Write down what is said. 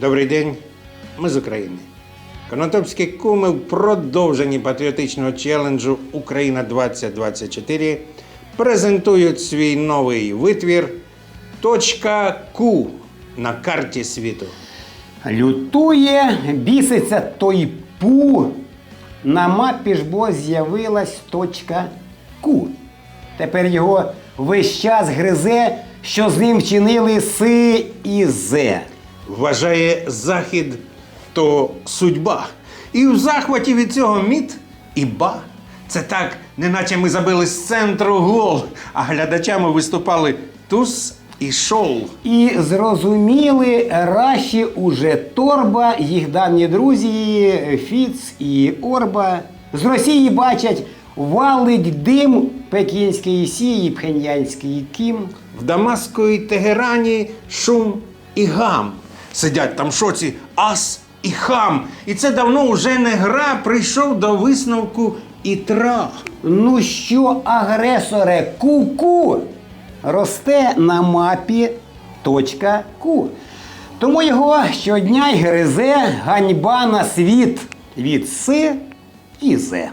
Добрий день, ми з України. Конотопські куми в продовженні патріотичного челенджу Україна 2024 презентують свій новий витвір Точка Q на карті світу. Лютує, біситься той пу. На мапі ж бо з'явилась точка Q. Тепер його весь час гризе, що з ним вчинили Си і Зе. Вважає захід то судьба. І в захваті від цього міт і ба. Це так, неначе ми забили з центру гол, а глядачами виступали туз і шоу. І зрозуміли Раші уже Торба, їх давні друзі Фіц і Орба. З Росії бачать, валить дим пекінської сії, пхеньянський кім. В Дамаску і Тегерані шум і гам. Сидять там шоці ас і хам. І це давно уже не гра, прийшов до висновку і тра. Ну що, агресоре, ку-ку, росте на мапі точка Ку. Тому його щодня й гризе ганьба на світ від Си і Зе.